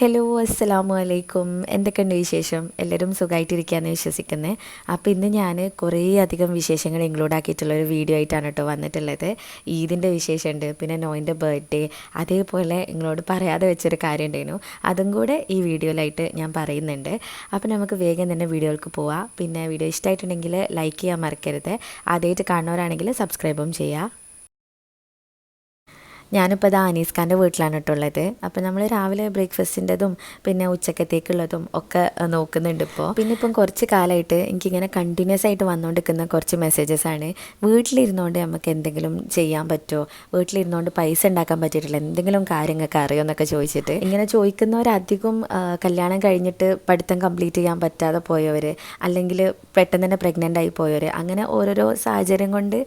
Hello അസ്സലാമു അലൈക്കും എന്തൊക്കെയുണ്ട് വിശേഷം? എല്ലാവരും സുഖമായിട്ടിരിക്കുകയെന്ന് വിശ്വസിക്കുന്നത് അപ്പോൾ ഇന്ന് ഞാൻ കുറേ അധികം വിശേഷങ്ങൾ ഇൻക്ലൂഡ് ആക്കിയിട്ടുള്ള ഒരു വീഡിയോ ആയിട്ടാണ് കേട്ടോ വന്നിട്ടുള്ളത്. ഈദിന്റെ വിശേഷമുണ്ട് പിന്നെ നോയിന്റെ ബർത്ത്ഡേ അതേപോലെ നിങ്ങളോട് പറയാതെ വെച്ചൊരു കാര്യം ഉണ്ടായിരുന്നു അതും കൂടെ ഈ വീഡിയോയിലായിട്ട് ഞാൻ പറയുന്നുണ്ട്. അപ്പോൾ നമുക്ക് വേഗം തന്നെ വീഡിയോകൾക്ക് പോവാം. പിന്നെ വീഡിയോ ഇഷ്ടമായിട്ടുണ്ടെങ്കിൽ ലൈക്ക് ചെയ്യാൻ മറക്കരുത്. ആദ്യമായിട്ട് കാണുന്നവരാണെങ്കിൽ സബ്സ്ക്രൈബും ചെയ്യുക. ഞാനിപ്പോൾ ഇതാ അനീസ് ഖാന്റെ വീട്ടിലാണ് കേട്ടുള്ളത് അപ്പോൾ നമ്മൾ രാവിലെ ബ്രേക്ക്ഫാസ്റ്റിന്റെതും പിന്നെ ഉച്ചക്കത്തേക്കുള്ളതും ഒക്കെ നോക്കുന്നുണ്ട് ഇപ്പോൾ പിന്നെ ഇപ്പം കുറച്ച് കാലമായിട്ട് എനിക്കിങ്ങനെ കണ്ടിന്യൂസ് ആയിട്ട് വന്നുകൊണ്ടിരിക്കുന്ന കുറച്ച് മെസ്സേജസ് ആണ്. വീട്ടിലിരുന്നുകൊണ്ട് നമുക്ക് എന്തെങ്കിലും ചെയ്യാൻ പറ്റുമോ വീട്ടിലിരുന്നുകൊണ്ട് പൈസ ഉണ്ടാക്കാൻ പറ്റിയിട്ടില്ല. എന്തെങ്കിലും കാര്യങ്ങൾക്ക് അറിയോ എന്നൊക്കെ ചോദിച്ചിട്ട്. ഇങ്ങനെ ചോദിക്കുന്നവരധികം കല്യാണം കഴിഞ്ഞിട്ട് പഠിത്തം കംപ്ലീറ്റ് ചെയ്യാൻ പറ്റാതെ പോയവർ അല്ലെങ്കിൽ പെട്ടെന്ന് തന്നെ പ്രഗ്നന്റ് ആയി പോയവർ അങ്ങനെ ഓരോരോ സാഹചര്യം കൊണ്ട്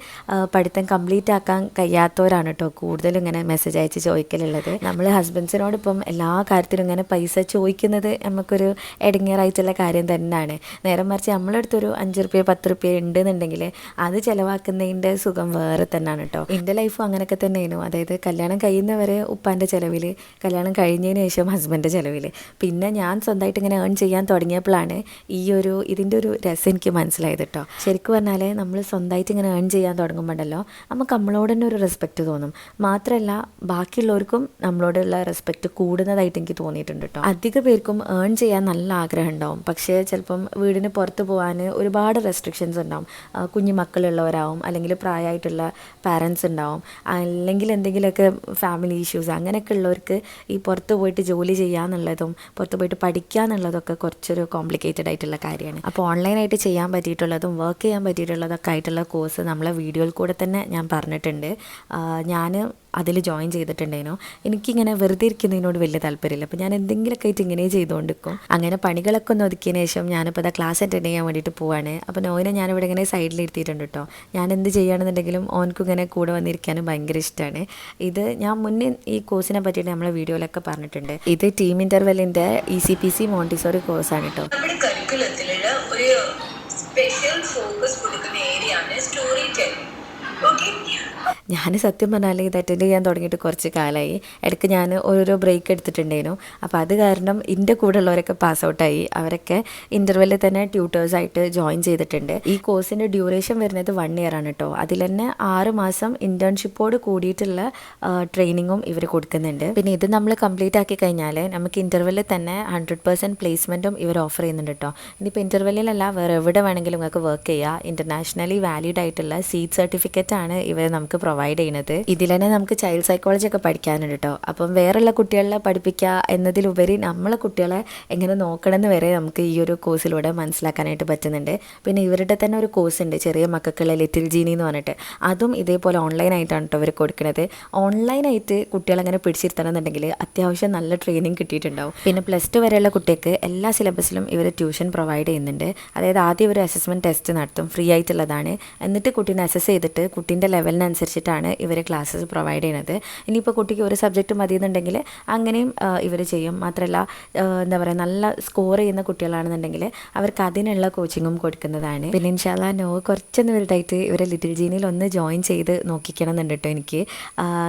പഠിത്തം കംപ്ലീറ്റ് ആക്കാൻ കഴിയാത്തവരാണ് കേട്ടോ കൂടുതലും ഇങ്ങനെ മെസ്സേജ് അയച്ച് ചോദിക്കലുള്ളത്. നമ്മൾ ഹസ്ബൻഡ്സിനോട് ഇപ്പം എല്ലാ കാര്യത്തിലും ഇങ്ങനെ പൈസ ചോദിക്കുന്നത് നമുക്കൊരു ഇടങ്ങേറായിട്ടുള്ള കാര്യം തന്നെയാണ് നേരെ മറിച്ച് നമ്മളടുത്തൊരു അഞ്ച് റുപ്യ പത്ത് റുപ്യ ഉണ്ടെന്നുണ്ടെങ്കിൽ അത് ചിലവാക്കുന്നതിന്റെ സുഖം വേറെ തന്നെയാണ് കേട്ടോ എന്റെ ലൈഫും അങ്ങനെയൊക്കെ തന്നെയായിരുന്നു. അതായത് കല്യാണം കഴിയുന്നവരെ ഉപ്പാന്റെ ചിലവിൽ കല്യാണം കഴിഞ്ഞതിന് ശേഷം ഹസ്ബൻഡ് ചിലവിൽ പിന്നെ ഞാൻ സ്വന്തമായിട്ട് ഇങ്ങനെ ഏൺ ചെയ്യാൻ തുടങ്ങിയപ്പോഴാണ് ഈ ഒരു ഇതിന്റെ ഒരു രസം എനിക്ക് മനസ്സിലായത് കേട്ടോ ശരിക്കും പറഞ്ഞാൽ നമ്മൾ സ്വന്തമായിട്ട് ഇങ്ങനെ ഏൺ ചെയ്യാൻ തുടങ്ങുമ്പോണ്ടല്ലോ നമുക്ക് നമ്മളോട് തന്നെ ഒരു റെസ്പെക്റ്റ് തോന്നും. മാത്രമല്ല ബാക്കിയുള്ളവർക്കും നമ്മളോടുള്ള റെസ്പെക്റ്റ് കൂടുന്നതായിട്ട് എനിക്ക് തോന്നിയിട്ടുണ്ട് കേട്ടോ അധിക പേർക്കും ഏൺ ചെയ്യാൻ നല്ല ആഗ്രഹം ഉണ്ടാവും. പക്ഷേ ചിലപ്പം വീടിന് പുറത്ത് പോകാൻ ഒരുപാട് റെസ്ട്രിക്ഷൻസ് ഉണ്ടാവും. കുഞ്ഞു മക്കളുള്ളവരാവും അല്ലെങ്കിൽ പ്രായമായിട്ടുള്ള പാരൻസ് ഉണ്ടാവും അല്ലെങ്കിൽ എന്തെങ്കിലുമൊക്കെ ഫാമിലി ഇഷ്യൂസ് അങ്ങനെയൊക്കെ ഉള്ളവർക്ക് ഈ പുറത്ത് പോയിട്ട് ജോലി ചെയ്യാന്നുള്ളതും പുറത്ത് പോയിട്ട് പഠിക്കുക എന്നുള്ളതൊക്കെ കുറച്ചൊരു കോംപ്ലിക്കേറ്റഡ് ആയിട്ടുള്ള കാര്യമാണ്. അപ്പോൾ ഓൺലൈനായിട്ട് ചെയ്യാൻ പറ്റിയിട്ടുള്ളതും വർക്ക് ചെയ്യാൻ പറ്റിയിട്ടുള്ളതൊക്കെ ആയിട്ടുള്ള കോഴ്സ് നമ്മളെ വീഡിയോയിൽ കൂടെ തന്നെ ഞാൻ പറഞ്ഞിട്ടുണ്ട്. ഞാൻ അതിൽ ജോയിൻ ചെയ്തിട്ടുണ്ടായിരുന്നു. എനിക്കിങ്ങനെ വെറുതെ ഇരിക്കുന്നതിനോട് വലിയ താല്പര്യമില്ല. അപ്പോൾ ഞാൻ എന്തെങ്കിലുമൊക്കെ ആയിട്ട് ഇങ്ങനെ ചെയ്തുകൊണ്ടിരിക്കും. അങ്ങനെ പണികളൊക്കെ ഒന്ന് ഒതുക്കിയതിന് ശേഷം ഞാനിപ്പോൾ അതാ ക്ലാസ് അറ്റൻഡ് ചെയ്യാൻ വേണ്ടിയിട്ട് പോവാണ്. അപ്പോൾ നോയിനെ ഞാനിവിടെ ഇങ്ങനെ സൈഡിൽ ഇരുത്തിയിട്ടുണ്ട് കേട്ടോ ഞാൻ എന്ത് ചെയ്യുകയാണെന്നുണ്ടെങ്കിലും ഓനക്കും ഇങ്ങനെ കൂടെ വന്നിരിക്കാനും ഭയങ്കര ഇഷ്ടമാണ് ഇത് ഞാൻ മുന്നേ ഈ കോഴ്സിനെ പറ്റിയിട്ട് നമ്മളെ വീഡിയോയിലൊക്കെ പറഞ്ഞിട്ടുണ്ട്. ഇത് team ഇന്റർവെല്ലിന്റെ E C P C Montessori കോഴ്സാണ് കേട്ടോ ഒരു സ്പെഷ്യൽ ഫോക്കസ് കൊടുക്കുന്ന ഞാൻ സത്യം പറഞ്ഞാൽ ഇത് അറ്റൻഡ് ചെയ്യാൻ തുടങ്ങിയിട്ട് കുറച്ച് കാലമായി ഇടയ്ക്ക് ഞാൻ ഓരോരോ ബ്രേക്ക് എടുത്തിട്ടുണ്ടായിരുന്നു. അപ്പോൾ അത് കാരണം എന്റെ കൂടെ ഉള്ളവരൊക്കെ പാസ് ഔട്ടായി അവരൊക്കെ ഇന്റർവെല്ലിൽ തന്നെ ട്യൂട്ടേഴ്സായിട്ട് ജോയിൻ ചെയ്തിട്ടുണ്ട്. ഈ കോഴ്സിന്റെ ഡ്യൂറേഷൻ വരുന്നത് വൺ ഇയർ ആണ് കേട്ടോ അതിൽ തന്നെ ആറ് മാസം ഇന്റേൺഷിപ്പോട് കൂടിയിട്ടുള്ള ട്രെയിനിങ്ങും ഇവർ കൊടുക്കുന്നുണ്ട്. പിന്നെ ഇത് നമ്മൾ കംപ്ലീറ്റ് ആക്കി കഴിഞ്ഞാൽ നമുക്ക് ഇന്റർവെല്ലിൽ തന്നെ ഹൺഡ്രഡ് പെർസെന്റ് പ്ലേസ്മെന്റും ഇവർ ഓഫർ ചെയ്യുന്നുണ്ട് കേട്ടോ ഇനിയിപ്പോൾ ഇന്റർവെല്ലിലല്ല വേറെ എവിടെ വേണമെങ്കിലും നിങ്ങൾക്ക് വർക്ക് ചെയ്യുക ഇന്റർനാഷണലി വാലിഡ് ആയിട്ടുള്ള സീറ്റ് സർട്ടിഫിക്കറ്റ് ആണ് ഇവർ നമുക്ക് പ്രൊവൈഡ് ചെയ്യുന്നത്. ഇതിൽ തന്നെ നമുക്ക് ചൈൽഡ് സൈക്കോളജി ഒക്കെ പഠിക്കാനുണ്ട് കേട്ടോ അപ്പം വേറെയുള്ള കുട്ടികളെ പഠിപ്പിക്കുക എന്നതിലുപരി നമ്മളെ കുട്ടികളെ എങ്ങനെ നോക്കണം നോക്കണമെന്ന് വരെ നമുക്ക് ഈ ഒരു കോഴ്സിലൂടെ മനസ്സിലാക്കാനായിട്ട് പറ്റുന്നുണ്ട്. പിന്നെ ഇവരുടെ തന്നെ ഒരു കോഴ്സ് ഉണ്ട് ചെറിയ മക്കൾക്കുള്ള ലിറ്റിൽ ജീനി എന്ന് പറഞ്ഞിട്ട്. അതും ഇതേപോലെ ഓൺലൈനായിട്ടാണ് കേട്ടോ അവർ കൊടുക്കുന്നത്. ഓൺലൈനായിട്ട് കുട്ടികളെ അങ്ങനെ പിടിച്ചിരുത്തണം എന്നുണ്ടെങ്കിൽ അത്യാവശ്യം നല്ല ട്രെയിനിങ് കിട്ടിയിട്ടുണ്ടാവും. പിന്നെ പ്ലസ് ടു വരെയുള്ള കുട്ടികൾക്ക് എല്ലാ സിലബസിലും ഇവർ ട്യൂഷൻ പ്രൊവൈഡ് ചെയ്യുന്നുണ്ട്. അതായത് ആദ്യം ഒരു അസസ്മെന്റ് ടെസ്റ്റ് നടത്തും ഫ്രീ ആയിട്ടുള്ളതാണ്. എന്നിട്ട് കുട്ടീനെ അസസ് ചെയ്തിട്ട് കുട്ടീന്റെ ലെവലിനനുസരിച്ചിട്ടാണ് ഇവർ ക്ലാസ്സസ് പ്രൊവൈഡ് ചെയ്യുന്നത് ഇനിയിപ്പോൾ കുട്ടിക്ക് ഒരു സബ്ജക്റ്റ് മതി എന്നുണ്ടെങ്കിൽ അങ്ങനെയും ഇവർ ചെയ്യും. മാത്രമല്ല എന്താ പറയുക നല്ല സ്കോർ ചെയ്യുന്ന കുട്ടികളാണെന്നുണ്ടെങ്കിൽ അവർക്ക് അതിനുള്ള കോച്ചിങ്ങും കൊടുക്കുന്നതാണ്. പിന്നെ ഇൻഷാല്ല നോ കുറച്ചൊന്ന് വലുതായിട്ട് ഇവരെ ലിറ്റിൽ ജീനിയിൽ ഒന്ന് ജോയിൻ ചെയ്ത് നോക്കിക്കണം എന്നുണ്ട് എനിക്ക്.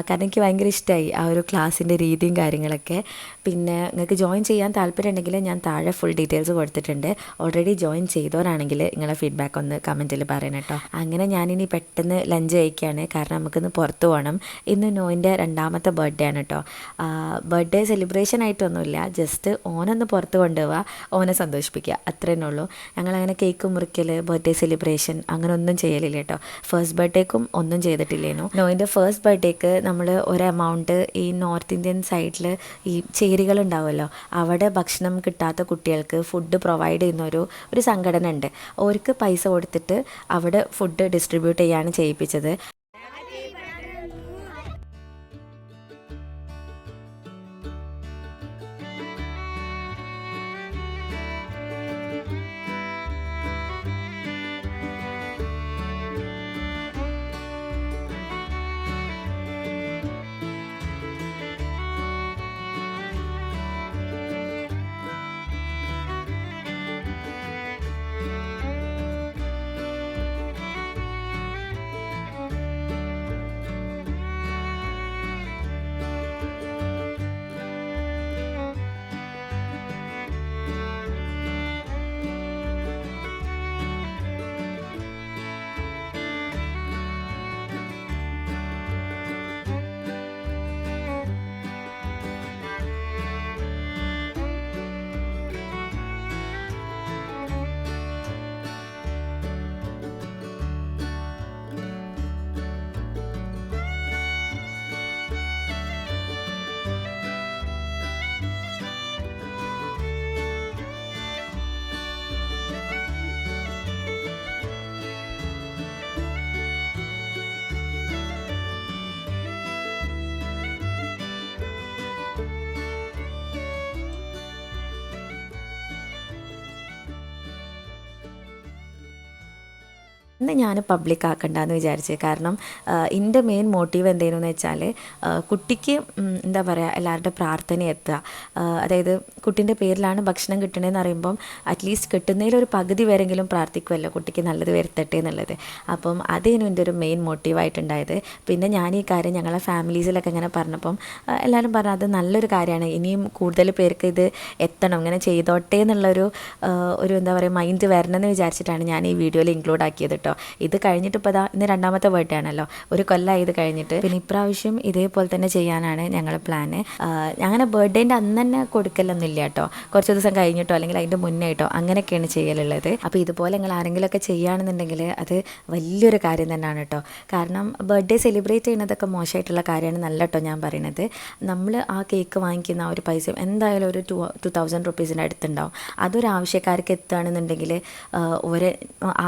കാരണം എനിക്ക് ഭയങ്കര ഇഷ്ടമായി ആ ഒരു ക്ലാസ്സിന്റെ രീതിയും കാര്യങ്ങളൊക്കെ. പിന്നെ നിങ്ങൾക്ക് ജോയിൻ ചെയ്യാൻ താല്പര്യം ഉണ്ടെങ്കിൽ ഞാൻ താഴെ ഫുൾ ഡീറ്റെയിൽസ് കൊടുത്തിട്ടുണ്ട്. ഓൾറെഡി ജോയിൻ ചെയ്തവരാണെങ്കിൽ നിങ്ങളെ ഫീഡ്ബാക്ക് ഒന്ന് കമന്റിൽ പറയണം കേട്ടോ അങ്ങനെ ഞാനിനി പെട്ടെന്ന് ലഞ്ച് കഴിക്കുകയാണ് കാരണം നമുക്കിന്ന് പുറത്തു പോകണം ഇന്ന് നോയിന്റെ രണ്ടാമത്തെ ബർത്ത്ഡേ ആണ് കേട്ടോ ബർത്ത്ഡേ സെലിബ്രേഷൻ ആയിട്ടൊന്നുമില്ല. ജസ്റ്റ് ഓനൊന്ന് പുറത്ത് കൊണ്ടുപോവുക ഓനെ സന്തോഷിപ്പിക്കുക. അത്രേന്നേ ഉള്ളൂ. ഞങ്ങളങ്ങനെ കേക്ക് മുറിക്കൽ ബർത്ത്ഡേ സെലിബ്രേഷൻ അങ്ങനെ ഒന്നും ചെയ്യലില്ല കേട്ടോ ഫസ്റ്റ് ബർത്ത്ഡേക്കും ഒന്നും ചെയ്തിട്ടില്ലേനു. നോയിന്റെ ഫസ്റ്റ് ബർത്ത്ഡേക്ക് നമ്മൾ ഒരു എമൗണ്ട് ഈ നോർത്ത് ഇന്ത്യൻ സൈഡിൽ ഈ ചേരികൾ ഉണ്ടാവുമല്ലോ അവിടെ ഭക്ഷണം കിട്ടാത്ത കുട്ടികൾക്ക് ഫുഡ് പ്രൊവൈഡ് ചെയ്യുന്ന ഒരു ഒരു സംഘടന ഉണ്ട് അവർക്ക് പൈസ കൊടുത്തിട്ട് അവിടെ ഫുഡ് ഡിസ്ട്രിബ്യൂട്ട് ചെയ്യാണ് ചെയ്യിപ്പിച്ചത്. ഇന്ന് ഞാൻ പബ്ലിക് ആക്കണ്ടെന്ന് വിചാരിച്ചത് കാരണം എന്റെ മെയിൻ മോട്ടീവ് എന്തേനെന്ന് വെച്ചാൽ കുട്ടിക്ക് എന്താ പറയുക എല്ലാവരുടെ പ്രാർത്ഥന എത്തുക. അതായത് കുട്ടീന്റെ പേരിലാണ് ഭക്ഷണം കിട്ടണതെന്ന് അറിയുമ്പം അറ്റ്ലീസ്റ്റ് കിട്ടുന്നതിൽ ഒരു പകുതി വരെങ്കിലും പ്രാർത്ഥിക്കുമല്ലോ കുട്ടിക്ക് നല്ലത് വരുത്തട്ടെ എന്നുള്ളത്. അപ്പം അതേനു എന്റെ ഒരു മെയിൻ മോട്ടീവായിട്ടുണ്ടായത് പിന്നെ ഞാൻ ഈ കാര്യം ഞങ്ങളെ ഫാമിലീസിലൊക്കെ ഇങ്ങനെ പറഞ്ഞപ്പം എല്ലാവരും പറഞ്ഞു അത് നല്ലൊരു കാര്യമാണ്. ഇനിയും കൂടുതൽ പേർക്ക് ഇത് എത്തണം. ഇങ്ങനെ ചെയ്തോട്ടെ എന്നുള്ളൊരു ഒരു എന്താ പറയുക മൈൻഡ് വരണമെന്ന് വിചാരിച്ചിട്ടാണ് ഞാൻ ഈ വീഡിയോയിൽ ഇൻക്ലൂഡ് ആക്കിയത് കേട്ടോ ഇത് കഴിഞ്ഞിട്ട് ഇപ്പോൾ ഇതാ ഇന്ന് രണ്ടാമത്തെ ബർത്ത്ഡേ ആണല്ലോ. ഒരു കൊല്ലമായി ഇത് കഴിഞ്ഞിട്ട്. പിന്നെ ഇപ്രാവശ്യം ഇതേപോലെ തന്നെ ചെയ്യാനാണ് ഞങ്ങളുടെ പ്ലാന് അങ്ങനെ ബർത്ത്ഡേന്റെ അന്ന് തന്നെ കൊടുക്കലൊന്നുമില്ല കേട്ടോ. കുറച്ച് ദിവസം കഴിഞ്ഞിട്ടോ അല്ലെങ്കിൽ അതിന്റെ മുന്നേ ആയിട്ടോ അങ്ങനെയൊക്കെയാണ് ചെയ്യലുള്ളത്. അപ്പോൾ ഇതുപോലെ നിങ്ങൾ ആരെങ്കിലുമൊക്കെ ചെയ്യുകയാണെന്നുണ്ടെങ്കിൽ അത് വലിയൊരു കാര്യം തന്നെയാണ് കേട്ടോ. കാരണം ബർത്ത്ഡേ സെലിബ്രേറ്റ് ചെയ്യുന്നതൊക്കെ മോശമായിട്ടുള്ള കാര്യമാണ് നല്ല കേട്ടോ ഞാൻ പറയുന്നത് നമ്മൾ ആ കേക്ക് വാങ്ങിക്കുന്ന ആ ഒരു പൈസ എന്തായാലും ഒരു ടു ടു തൗസൻഡ് റുപ്പീസിന്റെ അടുത്തുണ്ടാവും. അതൊരു ആവശ്യക്കാർക്ക് എത്തുകയാണെന്നുണ്ടെങ്കിൽ ഒരു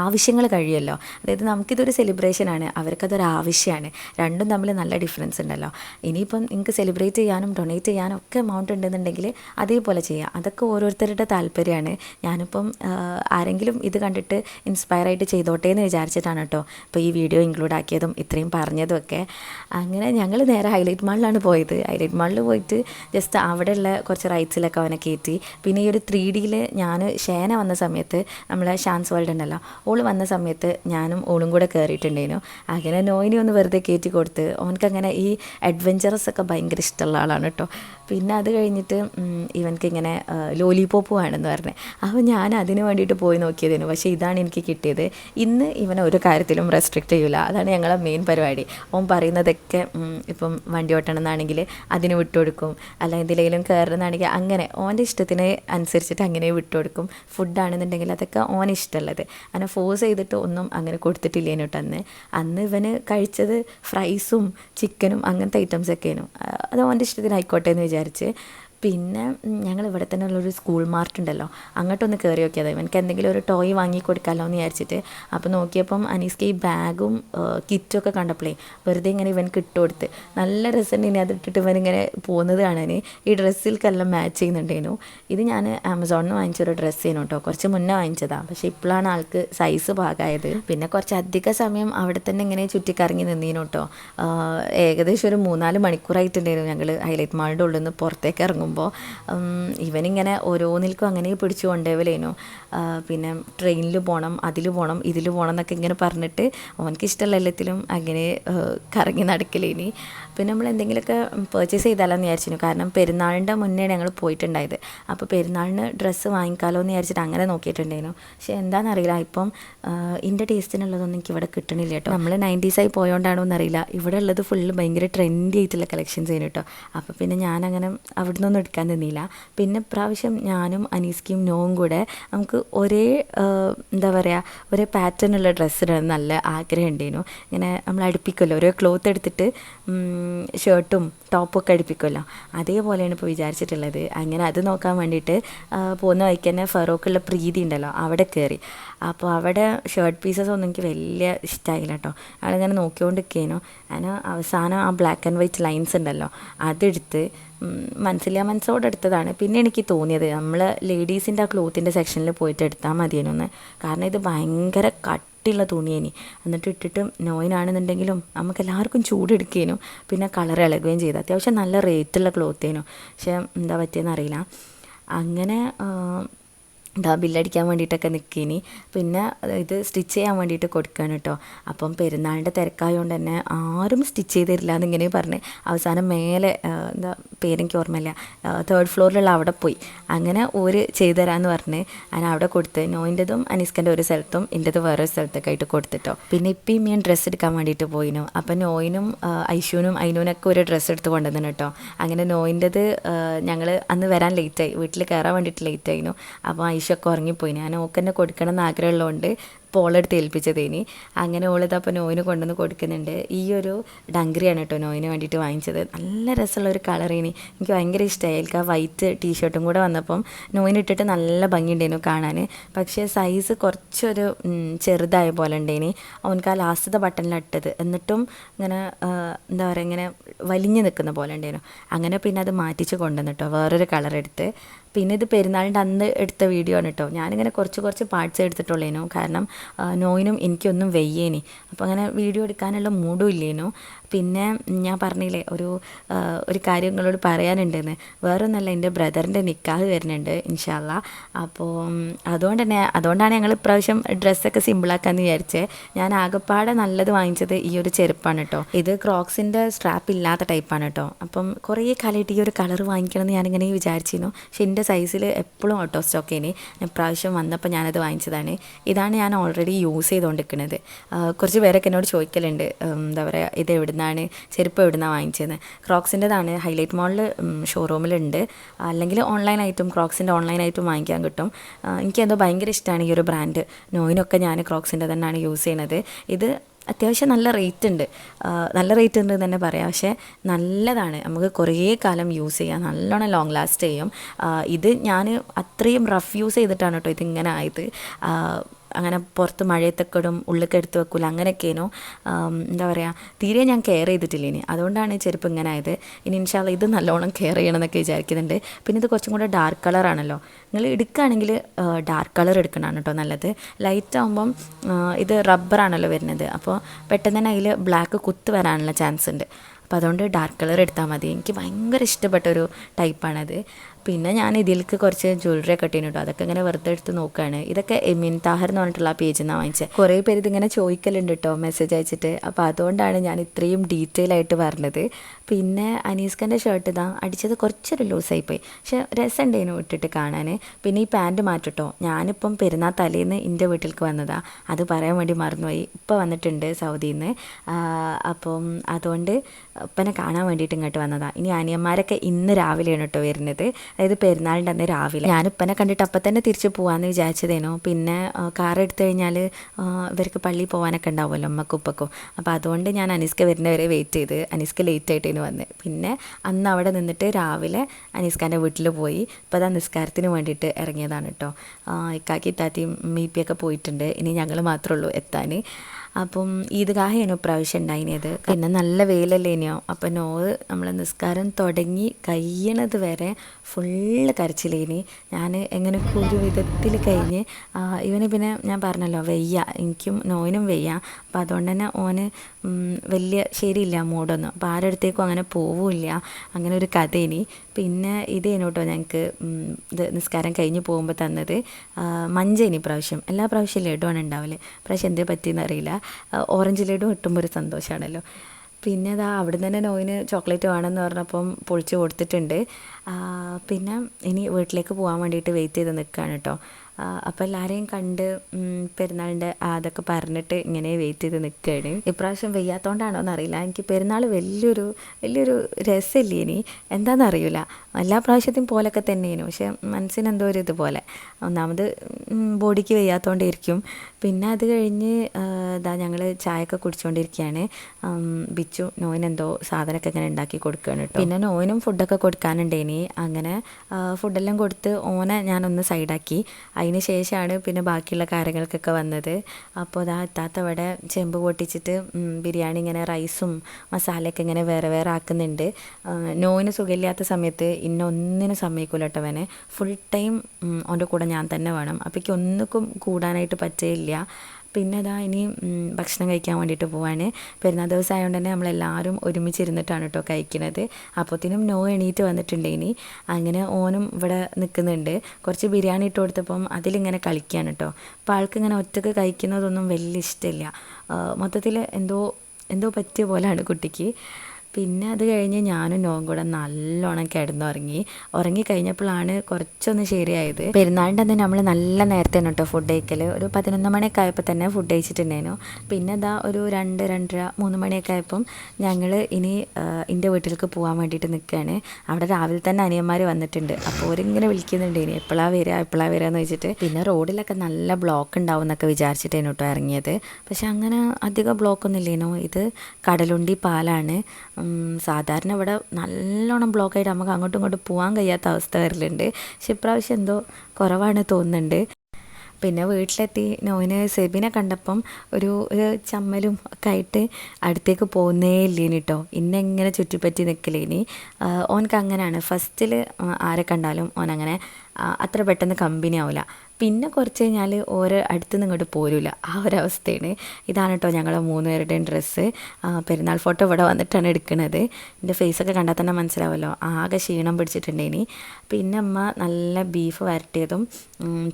ആവശ്യങ്ങൾ കഴിയുമല്ലോ. അതായത് നമുക്കിതൊരു സെലിബ്രേഷൻ ആണ്. അവർക്കതൊരു ആവശ്യമാണ് രണ്ടും തമ്മിൽ നല്ല ഡിഫറൻസ് ഉണ്ടല്ലോ. ഇനിയിപ്പം നിങ്ങൾക്ക് സെലിബ്രേറ്റ് ചെയ്യാനും ഡൊണേറ്റ് ചെയ്യാനും ഒക്കെ എമൗണ്ട് ഉണ്ടെന്നുണ്ടെങ്കിൽ അതേപോലെ ചെയ്യാം. അതൊക്കെ ഓരോരുത്തരുടെ താല്പര്യമാണ്. ഞാനിപ്പം ആരെങ്കിലും ഇത് കണ്ടിട്ട് ഇൻസ്പയർ ആയിട്ട് ചെയ്തോട്ടെ എന്ന് വിചാരിച്ചിട്ടാണ് കേട്ടോ. ഇപ്പോൾ ഈ വീഡിയോ ഇൻക്ലൂഡ് ആക്കിയതും ഇത്രയും പറഞ്ഞതും ഒക്കെ. അങ്ങനെ ഞങ്ങൾ നേരെ ഹൈലൈറ്റ് മാളിലാണ് പോയത്. ഹൈലൈറ്റ് മാളിൽ പോയിട്ട് ജസ്റ്റ് അവിടെയുള്ള കുറച്ച് റൈറ്റ്സിലൊക്കെ അവനെ കയറ്റി. പിന്നെ ഈ ഒരു ത്രീ ഡിയിൽ ഞാൻ ഷേന വന്ന സമയത്ത് നമ്മളെ ഷാൻസ് വേൾഡ് ഉണ്ടല്ലോ. ഓൾ വന്ന സമയത്ത് ഞാനും ഓളും കൂടെ കയറിയിട്ടുണ്ടായിരുന്നു അങ്ങനെ നോയിനെ ഒന്ന് വെറുതെ കയറ്റി കൊടുത്ത് ഓനക്കങ്ങനെ ഈ അഡ്വഞ്ചറസ് ഒക്കെ ഭയങ്കര ഇഷ്ടമുള്ള ആളാണ് കേട്ടോ. പിന്നെ അത് കഴിഞ്ഞിട്ട് ഇങ്ങനെ ലോലിപോപ്പ് വേണമെന്ന് പറഞ്ഞത് അപ്പോൾ ഞാൻ അതിന് വേണ്ടിയിട്ട് പോയി നോക്കിയതിന്. പക്ഷേ ഇതാണ് എനിക്ക് കിട്ടിയത്. ഇന്ന് ഇവനെ ഒരു കാര്യത്തിലും റെസ്ട്രിക്റ്റ് ചെയ്യില്ല അതാണ് ഞങ്ങളെ മെയിൻ പരിപാടി. അവൻ പറയുന്നതൊക്കെ ഇപ്പം വണ്ടി ഓട്ടണമെന്നാണെങ്കിൽ അതിന് വിട്ടുകൊടുക്കും. അല്ല എന്തിലെങ്കിലും കയറുന്നതാണെങ്കിൽ അങ്ങനെ ഓന്റെ ഇഷ്ടത്തിന് അനുസരിച്ചിട്ട് അങ്ങനെ വിട്ടുകൊടുക്കും. ഫുഡാണെന്നുണ്ടെങ്കിൽ അതൊക്കെ ഓൻ ഇഷ്ടമുള്ളത് അങ്ങനെ ഫോഴ്സ് ചെയ്തിട്ട് ഒന്നും അങ്ങനെ കൊടുത്തിട്ടില്ലേനു കേട്ടോ അന്ന്. അന്ന് ഇവന് കഴിച്ചത് ഫ്രൈസും ചിക്കനും അങ്ങനത്തെ ഐറ്റംസൊക്കെയാണ് അത് അവന്റെ ഇഷ്ടത്തിന് ആയിക്കോട്ടെ എന്ന് വിചാരിച്ച്. പിന്നെ ഞങ്ങൾ ഇവിടെ തന്നെ ഉള്ളൊരു സ്കൂൾ മാർട്ട് ഉണ്ടല്ലോ. അങ്ങോട്ടൊന്ന് കയറി നോക്കിയത് എനിക്ക് എന്തെങ്കിലും ഒരു ടോയ് വാങ്ങി കൊടുക്കാമല്ലോ എന്ന് വിചാരിച്ചിട്ട്. അപ്പോൾ നോക്കിയപ്പം അനീസ്ക്ക് ഈ ബാഗും കിറ്റും ഒക്കെ കണ്ടപ്പോഴേ വെറുതെ ഇങ്ങനെ ഇവൻ കിട്ടുകൊടുത്ത് കൊടുത്ത്. നല്ല രസമുണ്ട് ഇനി അതിട്ടിട്ട് ഇവൻ ഇങ്ങനെ പോകുന്നത് കാണാൻ ഈ ഡ്രസ്സിൽക്കെല്ലാം മാച്ച് ചെയ്യുന്നുണ്ടേനു. ഇത് ഞാൻ ആമസോണിൽ നിന്ന് വാങ്ങിച്ചൊരു ഡ്രസ്സ് ചെയ്യുന്നു കേട്ടോ കുറച്ച് മുന്നേ വാങ്ങിച്ചതാണ് പക്ഷേ ഇപ്പോഴാണ് ആൾക്ക് സൈസ് ഭാഗമായത് പിന്നെ കുറച്ച് അധിക സമയം അവിടെ തന്നെ ഇങ്ങനെ ചുറ്റിക്കറങ്ങി നിന്നീനു കേട്ടോ ഏകദേശം ഒരു മൂന്നാൽ മണിക്കൂറായിട്ടുണ്ടായിരുന്നു ഞങ്ങൾ ഹൈലൈറ്റ് മാളിന്റെ ഉള്ളിൽ നിന്ന് പുറത്തേക്ക് ഇറങ്ങുമ്പോൾ ഇവനിങ്ങനെ ഓരോന്നിൽക്കും അങ്ങനെ പിടിച്ചു കൊണ്ടേവലേനു പിന്നെ ട്രെയിനിൽ പോകണം അതിൽ പോകണം ഇതിൽ പോകണം എന്നൊക്കെ ഇങ്ങനെ പറഞ്ഞിട്ട് അവനക്ക് ഇഷ്ടമുള്ള എല്ലാത്തിലും അങ്ങനെ കറങ്ങി നടക്കലേനി. പിന്നെ നമ്മൾ എന്തെങ്കിലുമൊക്കെ പർച്ചേസ് ചെയ്താലോന്ന് വിചാരിച്ചിരുന്നു. കാരണം പെരുന്നാളിന്റെ മുന്നേ ഞങ്ങൾ പോയിട്ടുണ്ടായത്. അപ്പോൾ പെരുന്നാളിന് ഡ്രസ്സ് വാങ്ങിക്കാലോ എന്ന് വിചാരിച്ചിട്ട് അങ്ങനെ നോക്കിയിട്ടുണ്ടായിരുന്നു. പക്ഷേ എന്താണെന്നറിയില്ല ഇപ്പം എന്റെ ടേസ്റ്റിനുള്ളതൊന്നും എനിക്ക് ഇവിടെ കിട്ടണില്ല കേട്ടോ. നമ്മൾ നയന്റീസായി പോയോണ്ടാണോ എന്നറിയില്ല ഇവിടെ ഉള്ളത് ഫുള്ള് ഭയങ്കര ട്രെൻഡി ആയിട്ടുള്ള കളക്ഷൻസ് ചെയ്യുന്നു കേട്ടോ. അപ്പോൾ പിന്നെ ഞാനങ്ങനെ അവിടെ നിന്നൊന്നും എടുക്കാൻ നിന്നില്ല. പിന്നെ പ്രാവശ്യം ഞാനും അനീസ്കിയും നോവും കൂടെ നമുക്ക് ഒരേ എന്താ പറയുക ഒരേ പാറ്റേണുള്ള ഉള്ള ഡ്രസ്സ് ഇടാൻ നല്ല ആഗ്രഹം ഉണ്ടായിരുന്നു. ഇങ്ങനെ നമ്മൾ അടുപ്പിക്കുമല്ലോ. ഓരോ ക്ലോത്ത് എടുത്തിട്ട് ഷർട്ടും ടോപ്പും ഒക്കെ അടുപ്പിക്കുമല്ലോ. അതേപോലെയാണ് ഇപ്പോൾ വിചാരിച്ചിട്ടുള്ളത്. അങ്ങനെ അത് നോക്കാൻ വേണ്ടിയിട്ട് പോകുന്ന വഴിക്ക് തന്നെ ഫറോക്കുള്ള പ്രീതി ഉണ്ടല്ലോ അവിടെ കയറി. അപ്പോൾ അവിടെ ഷർട്ട് പീസസ് ഒന്നും എനിക്ക് വലിയ ഇഷ്ടമായില്ല കേട്ടോ. ആളിങ്ങനെ നോക്കിക്കൊണ്ടിരിക്കേനു അതിന് അവസാനം ആ ബ്ലാക്ക് ആൻഡ് വൈറ്റ് ലൈൻസ് ഉണ്ടല്ലോ അതെടുത്ത് ഉം, മനസ്സില്ല മനസ്സോടെ എടുത്തതാണ്. പിന്നെ എനിക്ക് തോന്നിയത് നമ്മൾ ലേഡീസിന്റെ ആ ക്ലോത്തിന്റെ സെക്ഷനിൽ പോയിട്ട് എടുത്താൽ മതിയെന്നൊന്ന്. കാരണം ഇത് ഭയങ്കര കട്ടിയുള്ള തുണിയേനി. എന്നിട്ട് ഇട്ടിട്ട് നോയിനാണെന്നുണ്ടെങ്കിലും നമുക്ക് എല്ലാവർക്കും ചൂടെടുക്കേനു പിന്നെ കളർ ഇളകുകയും ചെയ്തു. അത്യാവശ്യം നല്ല റേറ്റുള്ള ക്ലോത്തേനു പക്ഷേ എന്താ പറ്റിയെന്ന് അറിയില്ല അങ്ങനെ എന്താ ബില്ലടിക്കാൻ വേണ്ടിയിട്ടൊക്കെ നിൽക്കിനി പിന്നെ ഇത് സ്റ്റിച്ച് ചെയ്യാൻ വേണ്ടിയിട്ട് കൊടുക്കുകയാണ് കേട്ടോ അപ്പം പെരുന്നാളിന്റെ തിരക്കായതുകൊണ്ട് തന്നെ ആരും സ്റ്റിച്ച് ചെയ്ത് തരില്ല എന്നിങ്ങനെ പറഞ്ഞ്. അവസാനം മേലെ എന്താ പേരെനിക്ക് ഓർമ്മയില്ല. തേർഡ് ഫ്ലോറിലുള്ള അവിടെ പോയി. അങ്ങനെ ഒരു ചെയ്തു തരാമെന്ന് പറഞ്ഞ് ഞാൻ അവിടെ കൊടുത്ത് നോയിന്റെതും അനീസ്കന്റെ ഒരു സ്ഥലത്തും എന്റെത് വേറൊരു സ്ഥലത്തൊക്കെ ആയിട്ട് കൊടുത്തിട്ടോ പിന്നെ ഇപ്പം ഞാൻ ഡ്രസ്സ് എടുക്കാൻ വേണ്ടിയിട്ട് പോയിനു. അപ്പം നോയിനും ഐഷുവിനും അയിനൂനൊക്കെ ഒരു ഡ്രസ്സ് എടുത്ത് കൊണ്ടുവന്നു കേട്ടോ അങ്ങനെ നോയിന്റെത് ഞങ്ങൾ അന്ന് വരാൻ ലേറ്റായി വീട്ടിൽ കയറാൻ വേണ്ടിയിട്ട് ലേറ്റ് ആയിരുന്നു അപ്പോൾ ഐഷൊക്കെ ഉറങ്ങിപ്പോയി. ഞാൻ ഓക്കെന്നെ കൊടുക്കണം എന്ന് ആഗ്രഹമുള്ളതുകൊണ്ട് പോളെടുത്ത് ഏൽപ്പിച്ചതേനി. അങ്ങനെ ഓളിത് അപ്പോൾ നോയിന് കൊണ്ടുവന്ന് കൊടുക്കുന്നുണ്ട്. ഈ ഒരു ഡങ്ക്രിയാണ് കേട്ടോ നോയിന് വേണ്ടിയിട്ട് വാങ്ങിച്ചത്. നല്ല രസമുള്ള ഒരു കളർ ഇനി എനിക്ക് ഭയങ്കര ഇഷ്ടമായി എനിക്ക് ആ വൈറ്റ് ടീഷർട്ടും കൂടെ വന്നപ്പം നോയിന് ഇട്ടിട്ട് നല്ല ഭംഗിയുണ്ടായിരുന്നു കാണാൻ. പക്ഷേ സൈസ് കുറച്ചൊരു ചെറുതായ പോലെ ഉണ്ടേനി അവനക്ക് ആ ലാസ്റ്റത്തെ ബട്ടണിലിട്ടത് എന്നിട്ടും ഇങ്ങനെ എന്താ പറയുക ഇങ്ങനെ വലിഞ്ഞു നിൽക്കുന്ന പോലെ ഉണ്ടായിരുന്നു. അങ്ങനെ പിന്നെ അത് മാറ്റിച്ച് കൊണ്ടുവന്നു കേട്ടോ. വേറൊരു കളർ എടുത്ത്. പിന്നെ ഇത് പെരുന്നാളിന്റെ അന്ന് എടുത്ത വീഡിയോ ആണ് കേട്ടോ. ഞാനിങ്ങനെ കുറച്ച് കുറച്ച് പാർട്സ് എടുത്തിട്ടുള്ളേനു. കാരണം നോയിനും എനിക്കൊന്നും വെയ്യേനി. അപ്പോൾ അങ്ങനെ വീഡിയോ എടുക്കാനുള്ള മൂഡും ഇല്ലേനു. പിന്നെ ഞാൻ പറഞ്ഞില്ലേ ഒരു ഒരു കാര്യം നിങ്ങളോട് പറയാനുണ്ടെന്ന്. വേറൊന്നല്ല എന്റെ ബ്രദറിന്റെ നിക്കാഹ് വരുന്നുണ്ട് ഇൻഷാല്ല അപ്പോൾ അതുകൊണ്ട് തന്നെ അതുകൊണ്ടാണ് ഞങ്ങൾ ഇപ്രാവശ്യം ഡ്രസ്സൊക്കെ സിമ്പിളാക്കാന്ന് വിചാരിച്ചത് ഞാൻ ആകെപ്പാടെ നല്ലത് വാങ്ങിച്ചത് ഈ ഒരു ചെരുപ്പാണ് കേട്ടോ. ഇത് ക്രോക്സിന്റെ സ്ട്രാപ്പ് ഇല്ലാത്ത ടൈപ്പാണ് കേട്ടോ. അപ്പം കുറേ കാലമായിട്ട് ഈ ഒരു കളർ വാങ്ങിക്കണം എന്ന് ഞാനിങ്ങനെ വിചാരിച്ചിരുന്നു. പക്ഷെ എന്റെ സൈസിൽ എപ്പോഴും ഓട്ടോ സ്റ്റോക്ക് ഇനി ഇപ്രാവശ്യം വന്നപ്പോൾ ഞാനത് വാങ്ങിച്ചതാണ്. ഇതാണ് ഞാൻ ഓൾറെഡി യൂസ് ചെയ്തുകൊണ്ടിരിക്കുന്നത് കുറച്ച് പേരൊക്കെ എന്നോട് ചോദിക്കലുണ്ട് എന്താ പറയുക ഇത് എവിടുന്നാണ് ചെരുപ്പ് എവിടുന്നാണ് വാങ്ങിച്ചത് ക്രോക്സിന്റെതാണ് ഹൈലൈറ്റ് മോളിൽ ഷോറൂമിലുണ്ട്. അല്ലെങ്കിൽ ഓൺലൈനായിട്ടും ക്രോക്സിന്റെ ഓൺലൈനായിട്ടും വാങ്ങിക്കാൻ കിട്ടും. എനിക്കെന്തോ ഭയങ്കര ഇഷ്ടമാണ് ഈ ഒരു ബ്രാൻഡ്. നോയിനൊക്കെ ഞാൻ ക്രോക്സിന്റെ തന്നെയാണ് യൂസ് ചെയ്യുന്നത് ഇത് അത്യാവശ്യം നല്ല റേറ്റ് ഉണ്ട്. നല്ല റേറ്റ് ഉണ്ട് തന്നെ പറയാം. പക്ഷേ നല്ലതാണ്. നമുക്ക് കുറേ കാലം യൂസ് ചെയ്യാം. നല്ലോണം ലോങ് ലാസ്റ്റ് ചെയ്യും. ഇത് ഞാൻ അത്രയും റഫ് യൂസ് ചെയ്തിട്ടാണ് കേട്ടോ ഇതിങ്ങനെ ആയത്. അങ്ങനെ പുറത്ത് മഴയത്തൊക്കെ ഇടും ഉള്ളിലേക്ക് എടുത്ത് വെക്കൂല അങ്ങനെയൊക്കെയായിരുന്നു. എന്താ പറയുക തീരെ ഞാൻ കെയർ ചെയ്തിട്ടില്ല ഇനി. അതുകൊണ്ടാണ് ചെരുപ്പ് ഇങ്ങനെ ആയത്. ഇനി ഇൻഷാല്ല ഇത് നല്ലോണം കെയർ ചെയ്യണം എന്നൊക്കെ വിചാരിക്കുന്നുണ്ട്. പിന്നെ ഇത് കുറച്ചും കൂടെ ഡാർക്ക് കളറാണല്ലോ നിങ്ങൾ എടുക്കുകയാണെങ്കിൽ ഡാർക്ക് കളർ എടുക്കണമാണ് കേട്ടോ നല്ലത്. ലൈറ്റ് ആകുമ്പം ഇത് റബ്ബറാണല്ലോ വരുന്നത്. അപ്പോൾ പെട്ടെന്ന് തന്നെ അതിൽ ബ്ലാക്ക് കുത്ത് വരാനുള്ള ചാൻസ് ഉണ്ട്. അപ്പോൾ അതുകൊണ്ട് ഡാർക്ക് കളർ എടുത്താൽ മതി. എനിക്ക് ഭയങ്കര ഇഷ്ടപ്പെട്ട ഒരു ടൈപ്പാണത് പിന്നെ ഞാൻ ഇതിലേക്ക് കുറച്ച് ജ്വല്ലറി ഒക്കെ ഇട്ടു അതൊക്കെ ഇങ്ങനെ വെറുതെ എടുത്ത് നോക്കുകയാണ് ഇതൊക്കെ എമിൻ താഹർ എന്ന് പറഞ്ഞിട്ടുള്ള ആ പേജിൽ നിന്നാണ് വാങ്ങിച്ചത് കുറേ പേര് ഇതിങ്ങനെ ചോദിക്കലുണ്ട് കേട്ടോ മെസ്സേജ് അയച്ചിട്ട്. അപ്പോൾ അതുകൊണ്ടാണ് ഞാൻ ഇത്രയും ഡീറ്റെയിൽ ആയിട്ട് പറഞ്ഞത്. പിന്നെ അനീസ്കന്റെ ഷർട്ട് ഇതാ അടിച്ചത് കുറച്ചൊരു ലൂസായിപ്പോയി. പക്ഷെ രസമുണ്ടേനു ഇട്ടിട്ട് കാണാൻ പിന്നെ ഈ പാന്റ് മാറ്റിട്ടോ. ഞാനിപ്പം പെരുന്നാൾ തലേന്ന് എന്റെ വീട്ടിലേക്ക് വന്നതാണ് അത് പറയാൻ വേണ്ടി മറന്നുപോയി. ഇപ്പം വന്നിട്ടുണ്ട് സൗദിയിൽ നിന്ന് അപ്പം അതുകൊണ്ട് ഉപ്പനെ കാണാൻ വേണ്ടിയിട്ട് ഇങ്ങോട്ട് വന്നതാണ് ഇനി അനിയന്മാരൊക്കെ ഇന്ന് രാവിലെയാണ് കേട്ടോ വരുന്നത്. അതായത് പെരുന്നാളിന്റെ അന്ന് രാവിലെ. ഞാൻ ഉപ്പനെ കണ്ടിട്ട് അപ്പം തന്നെ തിരിച്ച് പോകാമെന്ന് വിചാരിച്ചതേനു. പിന്നെ കാർ എടുത്തു കഴിഞ്ഞാൽ ഇവർക്ക് പള്ളിയിൽ പോകാനൊക്കെ ഉണ്ടാവുമല്ലോ അമ്മക്കും ഉപ്പക്കും. അപ്പോൾ അതുകൊണ്ട് ഞാൻ അനീസ്ക വരുന്നവരെ വെയിറ്റ് ചെയ്ത് അനീസ്ക ലേറ്റ് ആയിട്ടേന് വന്ന്. പിന്നെ അന്ന് അവിടെ നിന്നിട്ട് രാവിലെ അനീസ്കാന്റെ വീട്ടിൽ പോയി. ഇപ്പോൾ അതാ നിസ്കാരത്തിന് വേണ്ടിയിട്ട് ഇറങ്ങിയതാണ് കേട്ടോ ഇക്കാക്കി താത്തിയും മീപ്പിയൊക്കെ പോയിട്ടുണ്ട്. ഇനി ഞങ്ങൾ മാത്രമേ ഉള്ളൂ എത്താൻ അപ്പം ഈദ്ഗാഹയാണ് ഇപ്രാവശ്യം ഉണ്ടായിനത് പിന്നെ നല്ല വെയിലല്ലേനോ അപ്പം നോവ് നമ്മൾ നിസ്കാരം തുടങ്ങി കഴിയണത് വരെ ഫുള്ള് കരച്ചിലേനി. ഞാൻ എങ്ങനെയൊക്കെ ഒരു വിധത്തിൽ കഴിഞ്ഞ് ഇവന് പിന്നെ ഞാൻ പറഞ്ഞല്ലോ വെയ്യ. എനിക്കും നോയിനും വെയ്യ. അപ്പം അതുകൊണ്ട് തന്നെ ഓന് വലിയ ശരിയില്ല മൂടൊന്നും. അപ്പോൾ ആരടുത്തേക്കും അങ്ങനെ പോവില്ല. അങ്ങനെ ഒരു കഥ ഇനി പിന്നെ ഇത് കേട്ടോ ഞങ്ങൾക്ക് ഇത് നിസ്കാരം കഴിഞ്ഞ് പോകുമ്പോൾ തന്നത്. മഞ്ചേനി പ്രാവശ്യം. എല്ലാ പ്രാവശ്യം ലഡുവാണ് ഉണ്ടാവില്ലേ പ്രാവശ്യം എന്തേ പറ്റിയെന്ന് അറിയില്ല ഓറഞ്ച് ലഡു കിട്ടുമ്പോൾ ഒരു സന്തോഷമാണല്ലോ പിന്നെ അതാ അവിടെ തന്നെ നോയിന് ചോക്ലേറ്റ് വേണമെന്ന് പറഞ്ഞപ്പം പൊളിച്ച് കൊടുത്തിട്ടുണ്ട്. പിന്നെ ഇനി വീട്ടിലേക്ക് പോകാൻ വേണ്ടിയിട്ട് വെയിറ്റ് ചെയ്ത് നിൽക്കുകയാണ് കേട്ടോ അപ്പോൾ എല്ലാവരെയും കണ്ട് പെരുന്നാളിന്റെ അതൊക്കെ പറഞ്ഞിട്ട് ഇങ്ങനെ വെയിറ്റ് ചെയ്ത് നിൽക്കുകയാണ് ഇപ്രാവശ്യം വെയ്യാത്തോണ്ടാണോ എന്നറിയില്ല എനിക്ക് പെരുന്നാൾ വലിയൊരു വലിയൊരു രസമില്ലേ ഇനി? എന്താണെന്ന് അറിയില്ല എല്ലാ പ്രാവശ്യത്തെയും പോലൊക്കെ തന്നെയാണ് പക്ഷേ മനസ്സിനെന്തോ ഒരു ഇതുപോലെ. ഒന്നാമത് ബോഡിക്ക് വയ്യാത്തോണ്ടിരിക്കും. പിന്നെ അത് കഴിഞ്ഞ് ഇതാ ഞങ്ങൾ ചായയൊക്കെ കുടിച്ചുകൊണ്ടിരിക്കുകയാണ് ബിച്ചു നോയിനെന്തോ സാധനമൊക്കെ ഇങ്ങനെ ഉണ്ടാക്കി കൊടുക്കുകയാണ് കേട്ടോ. പിന്നെ നോയിനും ഫുഡൊക്കെ കൊടുക്കാനുണ്ടേനി. അങ്ങനെ ഫുഡെല്ലാം കൊടുത്ത് ഓനെ ഞാനൊന്ന് സൈഡാക്കി അതിന് ശേഷമാണ് പിന്നെ ബാക്കിയുള്ള കാര്യങ്ങൾക്കൊക്കെ വന്നത്. അപ്പോൾ അതാ എത്താത്ത അവിടെ ചെമ്പ് പൊട്ടിച്ചിട്ട് ബിരിയാണി ഇങ്ങനെ റൈസും മസാലയൊക്കെ ഇങ്ങനെ വേറെ വേറെ ആക്കുന്നുണ്ട്. നോയിന് സുഖമില്ലാത്ത സമയത്ത് ഇന്നൊന്നിനും സമ്മതിക്കൂല കേട്ടോ ഫുൾ ടൈം അവന്റെ കൂടെ ഞാൻ തന്നെ വേണം. അപ്പോഴേക്കും ഒന്നിക്കും കൂടാനായിട്ട് പറ്റില്ല പിന്നെ അതാ ഇനി ഭക്ഷണം കഴിക്കാൻ വേണ്ടിയിട്ട് പോവാണ്. പെരുന്നാൾ ദിവസം ആയതുകൊണ്ട് തന്നെ നമ്മളെല്ലാവരും ഒരുമിച്ചിരുന്നിട്ടാണ് കേട്ടോ കഴിക്കുന്നത് അപ്പോഴത്തേനും നോ എണീറ്റ് വന്നിട്ടുണ്ട് ഇനി. അങ്ങനെ ഓനും ഇവിടെ നിൽക്കുന്നുണ്ട് കുറച്ച് ബിരിയാണി ഇട്ട് കൊടുത്തപ്പം അതിലിങ്ങനെ കളിക്കുകയാണ് കേട്ടോ അപ്പോൾ ആൾക്ക് ഇങ്ങനെ ഒറ്റയ്ക്ക് കഴിക്കുന്നതൊന്നും വലിയ ഇഷ്ടമില്ല മൊത്തത്തിൽ എന്തോ എന്തോ പറ്റിയ പോലെയാണ് കുട്ടിക്ക്. പിന്നെ അത് കഴിഞ്ഞ് ഞാനും നോവും കൂടെ നല്ലോണം കിടന്നുറങ്ങി. ഉറങ്ങി കഴിഞ്ഞപ്പോഴാണ് കുറച്ചൊന്ന് ശരിയായത്. പെരുന്നാളിന്റെ അന്ന് നമ്മൾ നല്ല നേരത്തെ കേട്ടോ ഫുഡ് കഴിക്കൽ ഒരു പതിനൊന്ന് മണിയൊക്കെ ആയപ്പോൾ തന്നെ ഫുഡ് കഴിച്ചിട്ടുണ്ടായിരുന്നു. പിന്നെ ഇതാ ഒരു രണ്ട് രണ്ടര മൂന്ന് മണിയൊക്കെ ആയപ്പം ഞങ്ങൾ ഇനി എന്റെ വീട്ടിലേക്ക് പോകാൻ വേണ്ടിയിട്ട് നിൽക്കുകയാണ്. അവിടെ രാവിലെ തന്നെ അനിയന്മാർ വന്നിട്ടുണ്ട്. അപ്പോൾ അവരിങ്ങനെ വിളിക്കുന്നുണ്ട്. ഇനി എപ്പോഴാണ് വരിക? എപ്പോഴാണ് വരിക? എന്ന് വെച്ചിട്ട്. പിന്നെ റോഡിലൊക്കെ നല്ല ബ്ലോക്ക് ഉണ്ടാവും എന്നൊക്കെ വിചാരിച്ചിട്ടേനു കേട്ടോ ഇറങ്ങിയത്. പക്ഷെ അങ്ങനെ അധികം ബ്ലോക്കൊന്നും ഇല്ലേനോ? ഇത് കടലുണ്ടി പാലാണ്. സാധാരണ ഇവിടെ നല്ലോണം ബ്ലോക്കായിട്ട് നമുക്ക് അങ്ങോട്ടും ഇങ്ങോട്ടും പോകാൻ കഴിയാത്ത അവസ്ഥ വരലുണ്ട്. പക്ഷെ ഇപ്രാവശ്യം എന്തോ കുറവാണ് തോന്നുന്നുണ്ട്. പിന്നെ വീട്ടിലെത്തി നോയിന് സെബിനെ കണ്ടപ്പം ഒരു ഒരു ചമ്മലും ഒക്കെ ആയിട്ട് അടുത്തേക്ക് പോകുന്നേ ഇല്ലേനി കേട്ടോ ഇന്നെങ്ങനെ ചുറ്റിപ്പറ്റി നിൽക്കലേനി ഓനക്ക് അങ്ങനെയാണ് ഫസ്റ്റിൽ ആരെ കണ്ടാലും ഓൻ അങ്ങനെ അത്ര പെട്ടെന്ന് കമ്പനി ആവില്ല പിന്നെ കുറച്ച് കഴിഞ്ഞാൽ ഓരോ അടുത്ത് നിന്ന് ഇങ്ങോട്ട് പോരില്ല ആ ഒരു അവസ്ഥയാണ് ഇതാണ് കേട്ടോ ഞങ്ങളെ മൂന്ന് പേരുടെയും ഡ്രസ്സ് പെരുന്നാൾ ഫോട്ടോ ഇവിടെ വന്നിട്ടാണ് എടുക്കുന്നത് എന്റെ ഫേസൊക്കെ കണ്ടാൽ തന്നെ മനസ്സിലാവല്ലോ. ആകെ ക്ഷീണം പിടിച്ചിട്ടുണ്ടേനി. പിന്നെ അമ്മ നല്ല ബീഫ് വരട്ടിയതും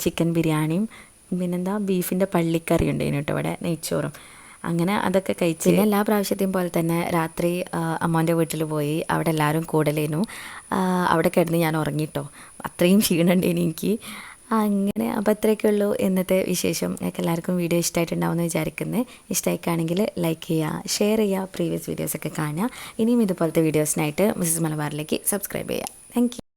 ചിക്കൻ ബിരിയാണിയും പിന്നെന്താ ബീഫിന്റെ പള്ളിക്കറി ഉണ്ടേനു കേട്ടോ ഇവിടെ നെയ്ച്ചോറും. അങ്ങനെ അതൊക്കെ കഴിച്ച് പിന്നെ എല്ലാ പ്രാവശ്യത്തെയും പോലെ തന്നെ രാത്രി അമ്മാന്റെ വീട്ടിൽ പോയി അവിടെ എല്ലാവരും കൂടലേനു. അവിടെ കിടന്ന് ഞാൻ ഉറങ്ങിട്ടോ അത്രയും ക്ഷീണമുണ്ടേനി എനിക്ക്. അങ്ങനെ അപ്പോൾ അത്രയൊക്കെ ഉള്ളൂ ഇന്നത്തെ വിശേഷം. ഞങ്ങൾക്ക് എല്ലാവർക്കും വീഡിയോ ഇഷ്ടമായിട്ടുണ്ടാവുമെന്ന് വിചാരിക്കുന്നത് ഇഷ്ടമായിക്കാണെങ്കിൽ ലൈക്ക് ചെയ്യുക ഷെയർ ചെയ്യുക പ്രീവിയസ് വീഡിയോസൊക്കെ കാണുക. ഇനിയും ഇതുപോലത്തെ വീഡിയോസിനായിട്ട് മിസ്സസ് മലബാറിലേക്ക് സബ്സ്ക്രൈബ് ചെയ്യുക. താങ്ക്